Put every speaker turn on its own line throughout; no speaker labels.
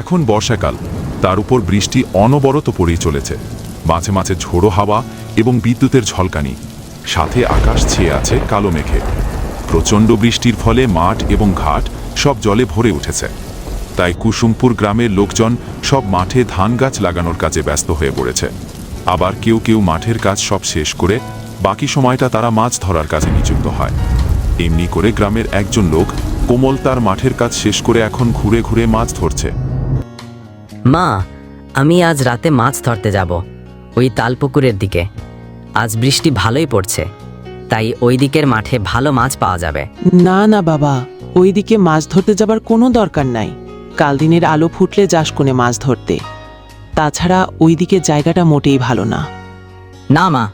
এখন বর্ষাকাল। তার উপর বৃষ্টি অনবরত পড়েই চলেছে। মাঝে মাঝে ঝোড়ো হাওয়া এবং বিদ্যুতের ঝলকানি। সাথে আকাশ ছেয়ে আছে কালো মেঘে। প্রচণ্ড বৃষ্টির ফলে মাঠ এবং ঘাট সব জলে ভরে উঠেছে। তাই কুসুমপুর গ্রামের লোকজন সব মাঠে ধান গাছ লাগানোর কাজে ব্যস্ত হয়ে পড়েছে। আবার কেউ কেউ মাঠের কাজ সব শেষ করে বাকি সময়টা তারা মাছ ধরার কাজে নিযুক্ত হয়। এমনি করে গ্রামের একজন লোক কোমল তার মাঠের কাজ শেষ করে এখন ঘুরে ঘুরে মাছ ধরছে।
মা আমি আজ রাতে মাছ ধরতে যাব ওই তালপুকুরের দিকে। আজ বৃষ্টি ভালোই পড়ছে তাই ওই দিকের মাঠে ভালো মাছ পাওয়া যাবে।
না না বাবা ওইদিকে মাছ ধরতে যাবার কোনো দরকার নাই। কাল দিনের আলো ফুটলে যাস কোণে মাছ ধরতে। তাছাড়া ওইদিকে জায়গাটা মোটেই ভালো না।
না মা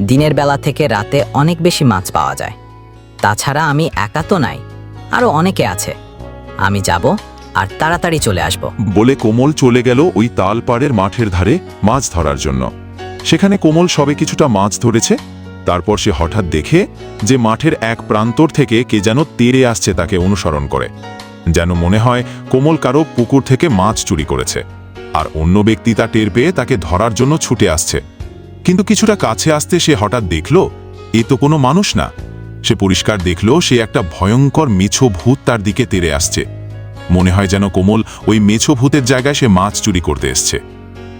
দিনের বেলা থেকে রাতে অনেক বেশি মাছ পাওয়া যায়। তাছাড়া আমি একা তো নাই আরও অনেকে আছে। আমি যাব আর তাড়াতাড়ি চলে আসব।
বলে কোমল চলে গেল ওই তালপাড়ের মাঠের ধারে মাছ ধরার জন্য। সেখানে কোমল সবে কিছুটা মাছ ধরেছে, তারপর সে হঠাৎ দেখে যে মাঠের এক প্রান্তর থেকে কে যেন তেড়ে আসছে তাকে অনুসরণ করে। যেন মনে হয় কোমল কারও পুকুর থেকে মাছ চুরি করেছে, আর অন্য ব্যক্তি তা টের পেয়ে তাকে ধরার জন্য ছুটে আসছে। কিন্তু কিছুটা কাছে আসতে সে হঠাৎ দেখল, এ তো কোনো মানুষ না। সে পরিষ্কার দেখল সে একটা ভয়ঙ্কর মেছো ভূত তার দিকে তেরে আসছে। মনে হয় যেন কোমল ওই মেছো ভূতের জায়গায় সে মাছ চুরি করতে এসছে।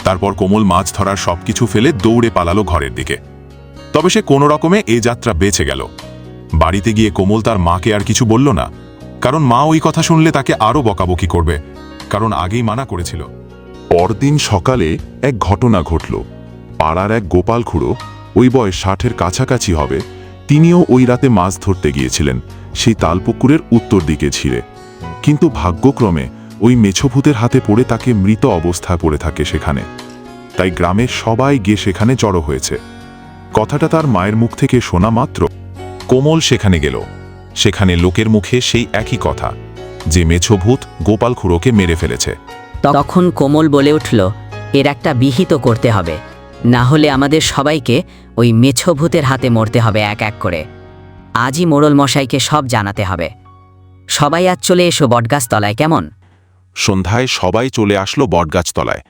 তারপর কোমল মাছ ধরার সবকিছু ফেলে দৌড়ে পালালো ঘরের দিকে। তবে সে কোনো রকমে এ যাত্রা বেঁচে গেল। বাড়িতে গিয়ে কোমল তার মাকে আর কিছু বলল না, কারণ মা ওই কথা শুনলে তাকে আরও বকাবকি করবে, কারণ আগেই মানা করেছিল। পরদিন সকালে এক ঘটনা ঘটল। পাড়ার এক গোপাল খুঁড়ো, ওই বয়স ষাটের কাছাকাছি হবে, তিনিও ওই রাতে মাছ ধরতে গিয়েছিলেন। সেই তালপুকুরের উত্তর দিকে ছিঁড়ে কিন্তু ভাগ্যক্রমে ওই মেছভূতের হাতে পড়ে তাকে মৃত অবস্থায় পড়ে থাকে সেখানে। তাই গ্রামের সবাই গিয়ে সেখানে জড়ো হয়েছে। কথাটা তার মায়ের মুখ থেকে শোনা মাত্র। কোমল সেখানে গেল। সেখানে লোকের মুখে সেই একই কথা, যে মেছভূত গোপাল খুড়োকে মেরে ফেলেছে।
তখন কোমল বলে উঠল, এর একটা বিহিত করতে হবে। না হলে আমাদের সবাইকে ওই মেছো ভূতের হাতে মরতে হবে এক এক করে। আজই মোড়ল মশাইকে সব জানাতে হবে। সবাই আজ চলে এসো বটগাছ তলায় কেমন?
সন্ধ্যায় সবাই চলে আসলো বটগাছতলায়।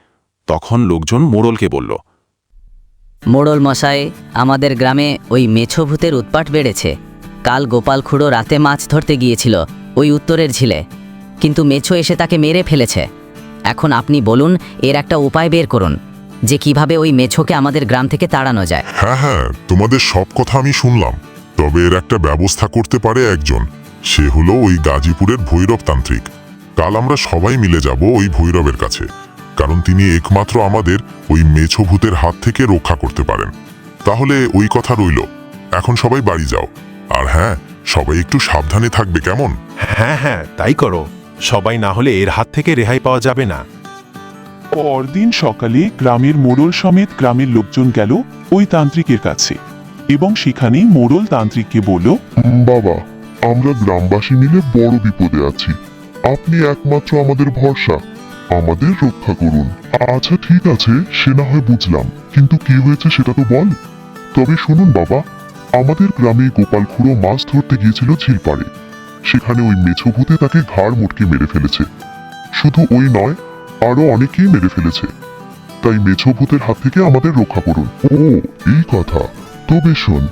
তখন লোকজন মোড়লকে বলল
মোড়ল মশাই আমাদের গ্রামে ওই মেছো ভূতের উৎপাট বেড়েছে। কাল গোপাল খুড়ো রাতে মাছ ধরতে গিয়েছিল ওই উত্তরের ঝিলে। কিন্তু মেছো এসে তাকে মেরে ফেলেছে। এখন আপনি বলুন এর একটা উপায় বের করুন যে কীভাবে ওই মেছোকে আমাদের গ্রাম থেকে তাড়ানো যায়।
হ্যাঁ হ্যাঁ তোমাদের সব কথা আমি শুনলাম। তবে এর একটা ব্যবস্থা করতে পারে একজন। সে হলো ওই গাজীপুরের ভৈরব তান্ত্রিক কাল আমরা সবাই মিলে যাব ওই ভৈরবের কাছে কারণ তিনি একমাত্র আমাদের ওই মেছো ভূতের হাত থেকে রক্ষা করতে পারেন। তাহলে ওই কথা রইল এখন সবাই বাড়ি যাও। আর হ্যাঁ সবাই একটু সাবধানে থাকবে কেমন?
হ্যাঁ হ্যাঁ তাই করো। সবাই না হলে এর হাত থেকে রেহাই পাওয়া যাবে না।
পরদিন সকালে গ্রামের মোড়ল সমেত গ্রামের লোকজন গেল ওই তান্ত্রিকের কাছে এবং সেখানে মোড়ল তান্ত্রিককে বলল
বাবা আমরা গ্রামবাসী মিলে বড় বিপদে আছি। আপনি একমাত্র আমাদের ভরসা, আমাদের রক্ষা করুন। আচ্ছা ঠিক আছে, সে না হয় বুঝলাম, কিন্তু কি হয়েছে সেটা তো বল। তবে শুনুন বাবা, আমাদের গ্রামে গোপাল খুড়ো মাছ ধরতে গিয়েছিল ঝিলপাড়ে। সেখানে ওই মেছো ভূতে তাকে ঘাড় মোটকে মেরে ফেলেছে। শুধু ওই নয়, আরও অনেকেই মেরে ফেলেছে। তাই মেছো ভূতের হাত থেকে আমাদের রক্ষা করুন। ও, এই কথা। তবে শোন,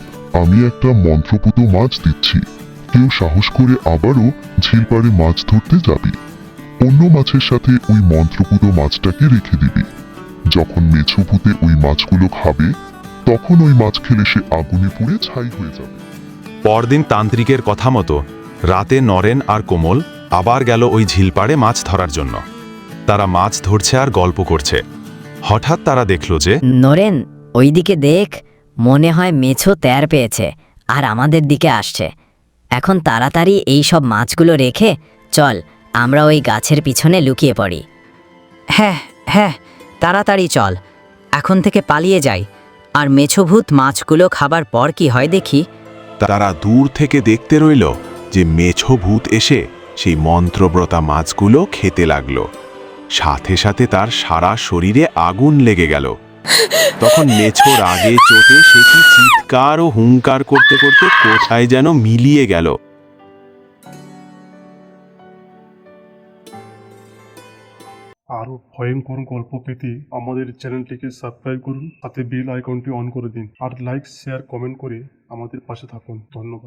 আমি একটা মন্ত্রপুত মাছ দিচ্ছি। কেউ সাহস করে আবারও ঝিলপাড়ে মাছ ধরতে যাবি। অন্য মাছের সাথে ওই মন্ত্রপুত মাছটাকে রেখে দিবি। যখন মেছো ভূতে ওই মাছগুলো খাবে তখন ওই মাছ খেলে সে আগুনে পুড়ে ছাই হয়ে যাবে।
পরদিন তান্ত্রিকের কথা মতো রাতে নরেন আর কোমল আবার গেল ওই ঝিলপাড়ে মাছ ধরার জন্য। তারা মাছ ধরছে আর গল্প করছে। হঠাৎ তারা দেখল যে
নরেন ওইদিকে দেখ মনে হয় মেছো তের পেয়েছে আর আমাদের দিকে আসছে। এখন তাড়াতাড়ি এই সব মাছগুলো রেখে চল আমরা ওই গাছের পিছনে লুকিয়ে পড়ি। হ্যাঁ হ্যাঁ তাড়াতাড়ি চল এখন থেকে পালিয়ে যাই। আর মেছোভূত মাছগুলো খাবার পর কি হয় দেখি?
তারা দূর থেকে দেখতে রইল যে মেছো ভূত এসে সেই মন্ত্রব্রতা মাছগুলো খেতে লাগল। সাথে সাথে তার সারা শরীরে আগুন লেগে গেল। তখন মেছো রাগে চোটে সে কি চিৎকার ও হুঙ্কার করতে করতে কোথায় যেন মিলিয়ে গেল।
আরও ভয়ঙ্কর গল্প পেতে আমাদের চ্যানেলটিকে সাবস্ক্রাইব করুন সাথে বেল আইকনটি অন করে দিন। আর লাইক, শেয়ার, কমেন্ট করে আমাদের পাশে থাকুন। ধন্যবাদ।